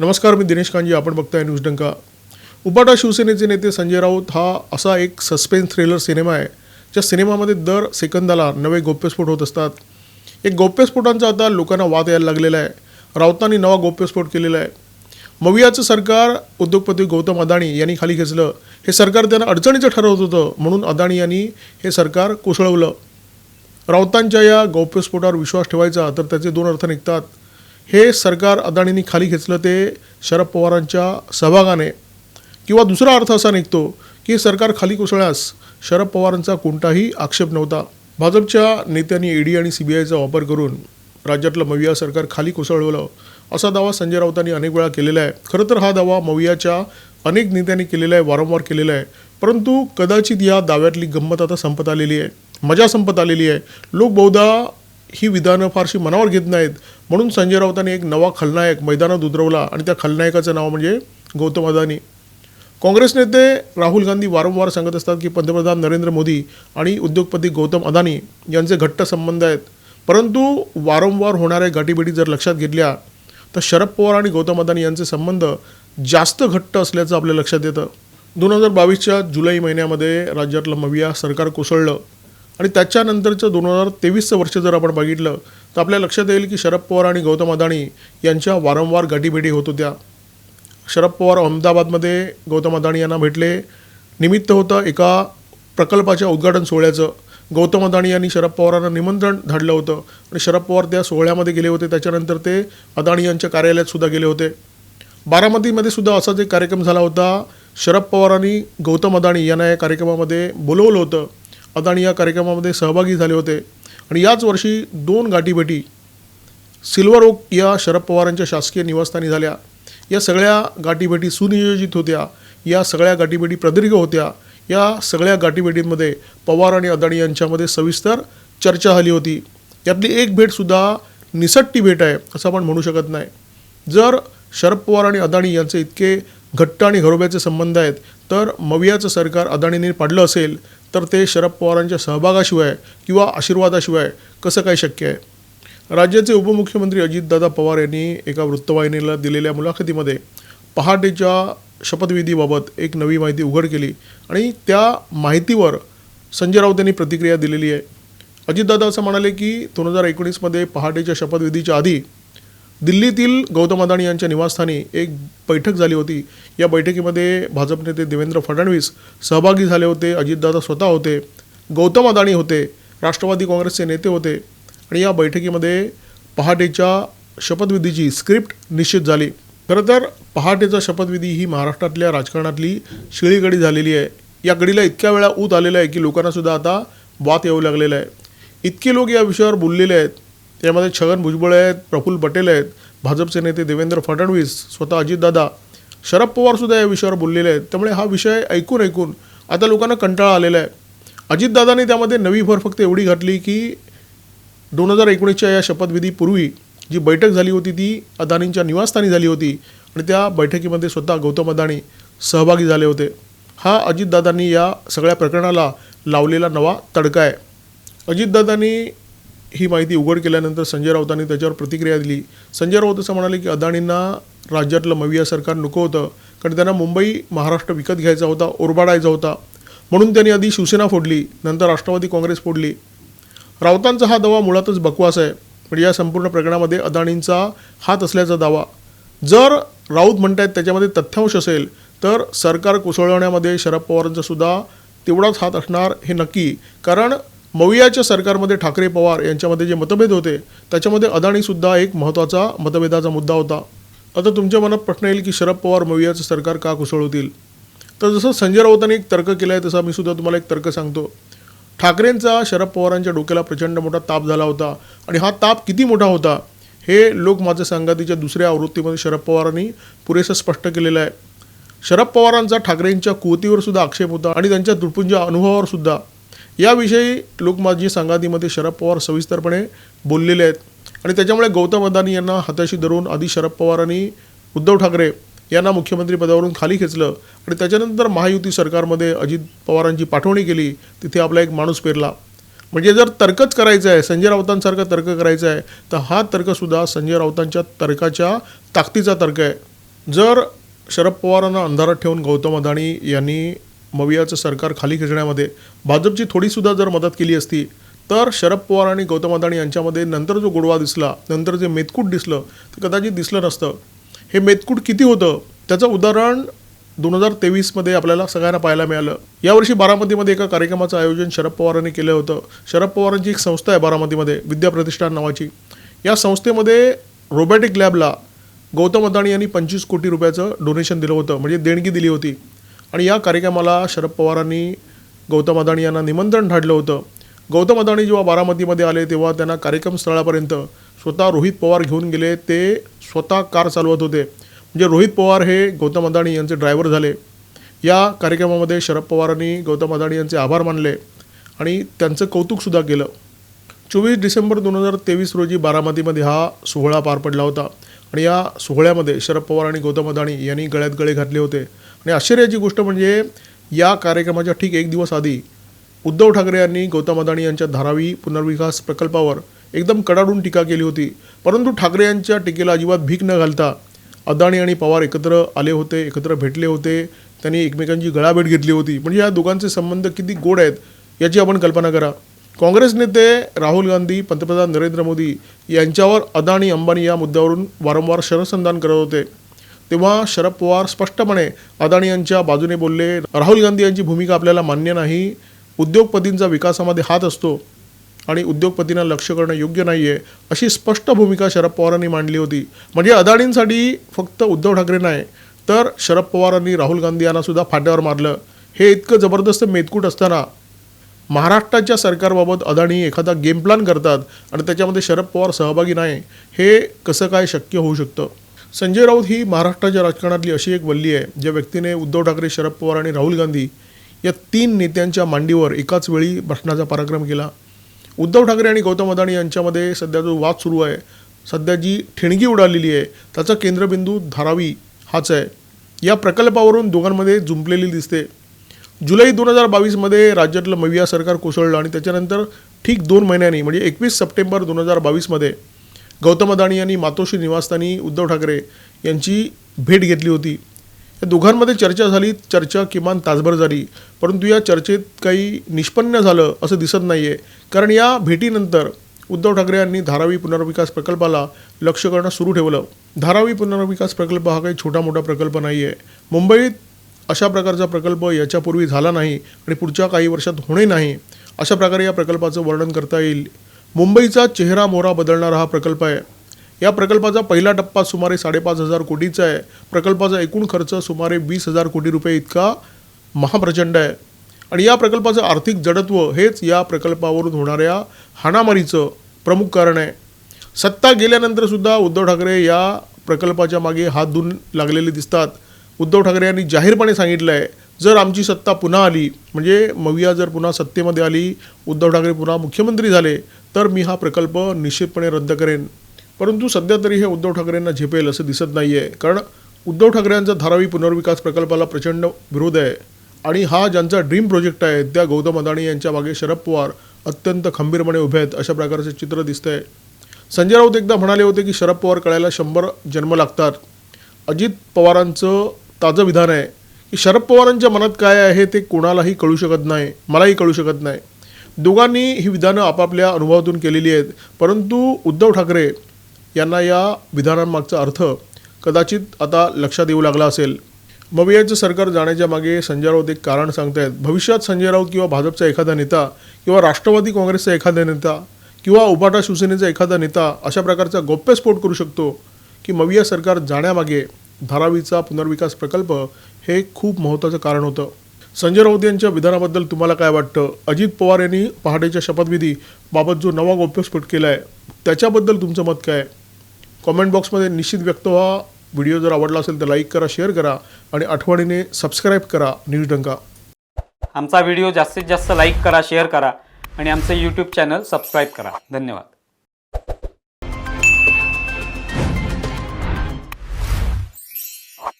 नमस्कार मी दिनेश कांजी आपण बघताय न्यूज डंका. उपाटा शिवसेनेचे नेते संजय राऊत हा असा एक सस्पेन्स थ्रिलर सिनेमा आहे ज्या सिनेमामध्ये दर सेकंदाला नवे गौप्यस्फोट होत असतात. एक गौप्यस्फोटांचा आता लोकांना वाद यायला लागलेला आहे. राऊतांनी नवा गौप्यस्फोट केलेला आहे. मवियाचं सरकार उद्योगपती गौतम अदाणी यांनी खाली घेतलं. हे सरकार त्यांना अडचणीचं ठरवत होतं म्हणून अदाणी यांनी हे सरकार कोसळवलं. राऊतांच्या या गौप्यस्फोटावर विश्वास ठेवायचा तर त्याचे दोन अर्थ निघतात. हे सरकार अदाणींनी खाली घेतलं ते शरद पवारांच्या सहभागाने. किंवा दुसरा अर्थ असा निघतो की सरकार खाली कोसळण्यास शरद पवारांचा कोणताही आक्षेप नव्हता. भाजपच्या नेत्यांनी ईडी आणि सीबीआयचा वापर करून राज्यातलं मविया सरकार खाली कोसळवलं असा दावा संजय राऊतांनी अनेक वेळा केलेला आहे. खरं तर हा दावा मवियाच्या अनेक नेत्यांनी केलेला आहे वारंवार केलेला आहे. परंतु कदाचित या दाव्यातली गंमत आता संपत आलेली आहे. मजा संपत आलेली आहे. लोक बहुधा ही विधानं फारशी मनावर घेत नाहीत. म्हणून संजय राऊतांनी एक नवा खलनायक मैदानात उतरवला आणि त्या खलनायकाचं नाव म्हणजे गौतम अदानी. काँग्रेस नेते राहुल गांधी वारंवार सांगत असतात की पंतप्रधान नरेंद्र मोदी आणि उद्योगपती गौतम अदानी यांचे घट्ट संबंध आहेत. परंतु वारंवार होणाऱ्या गाठीभेटी जर लक्षात घेतल्या तर शरद पवार आणि गौतम अदानी यांचे संबंध जास्त घट्ट असल्याचं आपल्या लक्षात येतं. दोन हजार बावीसच्या जुलै महिन्यामध्ये राज्यातलं मविया सरकार कोसळलं. आणि त्याच्यानंतरचं दोन हजार तेवीसचं वर्ष जर आपण बघितलं तर आपल्या लक्षात येईल की शरद पवार आणि गौतम अदाणी यांच्या वारंवार गाठीभेटी होत होत्या. शरद पवार अहमदाबादमध्ये गौतम अदाणी यांना भेटले. निमित्त होतं एका प्रकल्पाच्या उद्घाटन सोहळ्याचं. गौतम अदाणी यांनी शरद पवारांना निमंत्रण धाडलं होतं. आणि शरद पवार त्या सोहळ्यामध्ये गेले होते. त्याच्यानंतर ते अदाणी यांच्या कार्यालयात सुद्धा गेले होते. बारामतीमध्ये सुद्धा असाच एक कार्यक्रम झाला होता. शरद पवारांनी गौतम अदाणी यांना या कार्यक्रमामध्ये बोलवलं होतं. अदाणी या कार्यक्रमामध्ये सहभागी झाले होते. आणि याच वर्षी दोन गाठीभेटी सिल्वर ओक या शरद पवारांच्या शासकीय निवासस्थानी झाल्या. या सगळ्या गाठीभेटी सुनियोजित होत्या. या सगळ्या गाठीभेटी प्रदीर्घ होत्या. या सगळ्या गाठीभेटींमध्ये पवार आणि अदाणी यांच्यामध्ये सविस्तर चर्चा झाली होती. यातली एक भेटसुद्धा निसट्टी भेट आहे असं आपण म्हणू शकत नाही. जर शरद पवार आणि अदाणी यांचे इतके घट्ट आणि घरोब्याचे संबंध आहेत तर मवियाचं सरकार अदाणीने पाडलं असेल तर ते शरद पवारांच्या सहभागाशिवाय किंवा आशीर्वादाशिवाय कसं काय शक्य आहे? राज्याचे उपमुख्यमंत्री अजितदादा पवार यांनी एका वृत्तवाहिनीला दिलेल्या मुलाखतीमध्ये पहाटेच्या शपथविधीबाबत एक नवी माहिती उघड केली आणि त्या माहितीवर संजय राऊत यांनी प्रतिक्रिया दिलेली आहे. अजितदादा असं म्हणाले की दोन हजार एकोणीसमध्ये पहाटेच्या शपथविधीच्या आधी दिल्लीतील गौतम अदाणी यांच्या निवासस्थानी एक बैठक झाली होती. या बैठकीमध्ये भाजप नेते देवेंद्र फडणवीस सहभागी झाले होते अजितदादा स्वतः होते गौतम अदाणी होते राष्ट्रवादी काँग्रेसचे नेते होते आणि या बैठकीमध्ये पहाटेच्या शपथविधीची स्क्रिप्ट निश्चित झाली. खरं तर पहाटेचा शपथविधी ही महाराष्ट्रातल्या राजकारणातली शिळीगडी झालेली आहे. या गडीला इतक्या वेळा ऊत आलेला आहे की लोकांनासुद्धा आता वात येऊ लागलेला आहे. इतके लोक या विषयावर बोललेले आहेत. त्यामध्ये छगन भुजबळ आहेत प्रफुल्ल पटेल आहेत भाजपचे नेते देवेंद्र फडणवीस स्वतः अजितदादा शरद पवारसुद्धा या विषयावर बोललेले आहेत. त्यामुळे हा विषय ऐकून ऐकून आता लोकांना कंटाळा आलेला आहे. अजितदादांनी त्यामध्ये नवी भर फक्त एवढी घातली की दोन हजार एकोणीसच्या या शपथविधीपूर्वी जी बैठक झाली होती ती अदानींच्या निवासस्थानी झाली होती आणि त्या बैठकीमध्ये स्वतः गौतम अदानी सहभागी झाले होते. हा अजितदादांनी या सगळ्या प्रकरणाला लावलेला नवा तडका आहे. अजितदादांनी ही माहिती उघड केल्यानंतर संजय राऊतांनी त्याच्यावर प्रतिक्रिया दिली. संजय राऊत असं म्हणाले की अदाणींना राज्यातलं मविया सरकार नको होतं कारण त्यांना मुंबई महाराष्ट्र विकत घ्यायचा होता ओरबाडायचा होता. म्हणून त्यांनी आधी शिवसेना फोडली नंतर राष्ट्रवादी काँग्रेस फोडली. राऊतांचा हा दावा मुळातच बकवास आहे म्हणजे या संपूर्ण प्रकरणामध्ये अदाणींचा हात असल्याचा दावा. जर राऊत म्हणतायत त्याच्यामध्ये तथ्यांश असेल तर सरकार कोसळवण्यामध्ये शरद पवारांचा सुद्धा तेवढाच हात असणार हे नक्की कारण मवियाच्या सरकारमध्ये ठाकरे पवार यांच्यामध्ये जे मतभेद होते त्याच्यामध्ये अदानीसुद्धा एक महत्त्वाचा मतभेदाचा मुद्दा होता. आता तुमच्या मनात प्रश्न येईल की शरद पवार मवियाचं सरकार का कोसळवतील तर जसं संजय राऊतांनी एक तर्क केला आहे तसा मी सुद्धा तुम्हाला एक तर्क सांगतो. ठाकरेंचा शरद पवारांच्या डोक्याला प्रचंड मोठा ताप झाला होता आणि हा ताप किती मोठा होता हे लोक माझं संगातीच्या दुसऱ्या आवृत्तीमध्ये शरद पवारांनी पुरेसं स्पष्ट केलेलं आहे. शरद पवारांचा ठाकरेंच्या कुवतीवर सुद्धा आक्षेप होता आणि त्यांच्या तुटपुंज अनुभवावर सुद्धा. याविषयी लोकमाजी संगातीमध्ये शरद पवार सविस्तरपणे बोललेले आहेत. आणि त्याच्यामुळे गौतम अदानी यांना हाताशी धरून आधी शरद पवारांनी उद्धव ठाकरे यांना मुख्यमंत्री पदावरून खाली खेचलं आणि त्याच्यानंतर महायुती सरकारमध्ये अजित पवारांची पाठवणी केली तिथे आपला एक माणूस पेरला. म्हणजे जर तर्कच करायचा आहे संजय राऊतांसारखा तर्क करायचा आहे तर हा तर्कसुद्धा संजय राऊतांच्या तर्काच्या ताकदीचा तर्क आहे. जर शरद पवारांना अंधारात ठेवून गौतम अदानी यांनी मवियाचं सरकार खाली खेचण्यामध्ये भाजपची थोडीसुद्धा जर मदत केली असती तर शरद पवार आणि गौतम अदाणी यांच्यामध्ये नंतर जो गोडवा दिसला नंतर जे मेतकूट दिसलं ते कदाचित दिसलं नसतं. हे मेतकूट किती होतं त्याचं उदाहरण दोन हजार तेवीसमध्ये आपल्याला सगळ्यांना पाहायला मिळालं. यावर्षी बारामतीमध्ये एका कार्यक्रमाचं आयोजन शरद पवारांनी केलं होतं. शरद पवारांची एक संस्था आहे बारामतीमध्ये विद्या प्रतिष्ठान नावाची. या संस्थेमध्ये रोबॅटिक लॅबला गौतम अदाणी यांनी पंचवीस कोटी रुपयाचं डोनेशन दिलं होतं म्हणजे देणगी दिली होती. आणि या कार्यक्रमाला शरद पवारांनी गौतम अदाणी यांना निमंत्रण धाडलं होतं. गौतम अदाणी जेव्हा बारामतीमध्ये आले तेव्हा त्यांना कार्यक्रम स्थळापर्यंत स्वतः रोहित पवार घेऊन गेले. ते स्वतः कार चालवत होते. म्हणजे रोहित पवार हे गौतम अदाणी यांचे ड्रायव्हर झाले. या कार्यक्रमामध्ये शरद पवारांनी गौतम अदाणी यांचे आभार मानले आणि त्यांचं कौतुकसुद्धा केलं. चोवीस डिसेंबर दोन हजार तेवीस रोजी बारामतीमध्ये हा सोहळा पार पडला होता. आणि या सोहळ्यामध्ये शरद पवार आणि गौतम अदाणी यांनी गळ्यात गळे घातले होते. आणि आश्चर्याची गोष्ट म्हणजे या कार्यक्रमाच्या ठीक एक दिवस आधी उद्धव ठाकरे यांनी गौतम अदाणी यांच्या धारावी पुनर्विकास प्रकल्पावर एकदम कडाडून टीका केली होती. परंतु ठाकरे यांच्या टीकेला अजिबात भीक न घालता अदाणी आणि पवार एकत्र आले होते एकत्र भेटले होते. त्यांनी एकमेकांची गळाभेट घेतली होती. म्हणजे या दोघांचे संबंध किती गोड आहेत याची आपण कल्पना करा. काँग्रेस नेते राहुल गांधी पंतप्रधान नरेंद्र मोदी यांच्यावर अदाणी अंबानी या मुद्द्यावरून वारंवार शरसंधान करत होते. तेव्हा शरद पवार स्पष्टपणे अदाणी यांच्या बाजूने बोलले राहुल गांधी यांची भूमिका आपल्याला मान्य नाही. उद्योगपतींचा विकासामध्ये हात असतो आणि उद्योगपतींना लक्ष करणं योग्य नाही आहे अशी स्पष्ट भूमिका शरद पवारांनी मांडली होती. म्हणजे अदाणींसाठी फक्त उद्धव ठाकरे नाही तर शरद पवारांनी राहुल गांधी यांनासुद्धा फाट्यावर मारलं. हे इतकं जबरदस्त मेतकूट असताना महाराष्ट्राच्या सरकारबाबत अदाणी एखादा गेम प्लॅन करतात आणि त्याच्यामध्ये शरद पवार सहभागी नाही हे कसं काय शक्य होऊ शकतं? संजय राऊत ही महाराष्ट्राच्या राजकारणातली अशी एक वल्ली आहे ज्या व्यक्तीने उद्धव ठाकरे शरद पवार आणि राहुल गांधी या तीन नेत्यांच्या मांडीवर एकाच वेळी भाषणाचा पराक्रम केला. उद्धव ठाकरे आणि गौतम अदाणी यांच्यामध्ये सध्या जो वाद सुरू आहे सध्या जी ठिणगी उडालेली आहे त्याचा केंद्रबिंदू धारावी हाच आहे. या प्रकल्पावरून दोघांमध्ये जुंपलेली दिसते. जुलै दोन हजार बावीसमध्ये राज्यातलं मविया सरकार कोसळलं आणि त्याच्यानंतर ठीक दोन महिन्यांनी म्हणजे एकवीस सप्टेंबर दोन हजार बावीसमध्ये गौतम अदाणी यांनी मातोश्री निवासस्थानी उद्धव ठाकरे यांची भेट घेतली होती. या दोघांमध्ये चर्चा झाली चर्चा किमान तासभर झाली परंतु या चर्चेत काही निष्पन्न झालं असं दिसत नाही आहे कारण या भेटीनंतर उद्धव ठाकरे यांनी धारावी पुनर्विकास प्रकल्पाला लक्ष करणं सुरू ठेवलं. धारावी पुनर्विकास प्रकल्प हा काही छोटा मोठा प्रकल्प नाही आहे मुंबईत अशा प्रकारचा प्रकल्प याच्यापूर्वी झाला नाही आणि पुढच्या काही वर्षात होणे नाही. अशा प्रकारे या प्रकल्पाचं वर्णन करता येईल. मुंबईचा चेहरा मोहरा बदलणारा हा प्रकल्प आहे. या प्रकल्पाचा पहिला टप्पा सुमारे साडेपाच हजार कोटीचा आहे. प्रकल्पाचा एकूण खर्च सुमारे वीस हजार कोटी रुपये इतका महाप्रचंड आहे. आणि या प्रकल्पाचं आर्थिक जडत्व हेच या प्रकल्पावरून होणाऱ्या हाणामारीचं प्रमुख कारण आहे. सत्ता गेल्यानंतरसुद्धा उद्धव ठाकरे या प्रकल्पाच्या मागे हात धुवून लागलेले दिसतात. उद्धव ठाकरे यांनी जाहीरपणे सांगितलं आहे जर आमची सत्ता पुन्हा आली म्हणजे मविया जर पुन्हा सत्तेमध्ये आली उद्धव ठाकरे पुन्हा मुख्यमंत्री झाले तर मी हा प्रकल्प निश्चितपणे रद्द करेन. परंतु सध्या तरी हे उद्धव ठाकरेंना झेपेल असं दिसत नाही आहे कारण उद्धव ठाकरे यांचा धारावी पुनर्विकास प्रकल्पाला प्रचंड विरोध आहे. आणि हा ज्यांचा ड्रीम प्रोजेक्ट आहे त्या गौतम अदाणी यांच्या मागे शरद पवार अत्यंत खंबीरपणे उभे आहेत अशा प्रकारचे चित्र दिसतंय. संजय राऊत एकदा म्हणाले होते की शरद पवार कळायला शंभर जन्म लागतात. अजित पवारांचं ताजं विधान आहे. की शरद पवारांच्या मनात काय आहे ते कोणालाही कळू शकत नाही मलाही कळू शकत नाही. दोघांनी ही विधानं आपापल्या अनुभवातून केलेली आहेत. परंतु उद्धव ठाकरे यांना या विधानांमागचा अर्थ कदाचित आता लक्षात येऊ लागला असेल. मवियाचं सरकार जाण्याच्या मागे संजय राऊत एक कारण सांगतायत. भविष्यात संजय राऊत किंवा भाजपचा एखादा नेता किंवा राष्ट्रवादी काँग्रेसचा एखादा नेता किंवा उपाटा शिवसेनेचा एखादा नेता अशा प्रकारचा गौप्यस्फोट करू शकतो की मविया सरकार जाण्यामागे धारावीचा पुनर्विकास प्रकल्प हे खूप महत्त्वाचं कारण होतं. संजय राऊत यांच्या विधानाबद्दल तुम्हाला काय वाटतं? अजित पवार यांनी पहाटेच्या शपथविधी बाबत जो नवा गौप्यस्फोट केला आहे त्याच्याबद्दल तुमचं मत काय? कॉमेंट बॉक्समध्ये निश्चित व्यक्त व्हा. व्हिडिओ जर आवडला असेल तर लाईक करा शेअर करा आणि आठवणीने सबस्क्राईब करा न्यूज डंका. आमचा व्हिडिओ जास्तीत जास्त लाईक करा शेअर करा आणि आमचं यूट्यूब चॅनल सबस्क्राईब करा. धन्यवाद.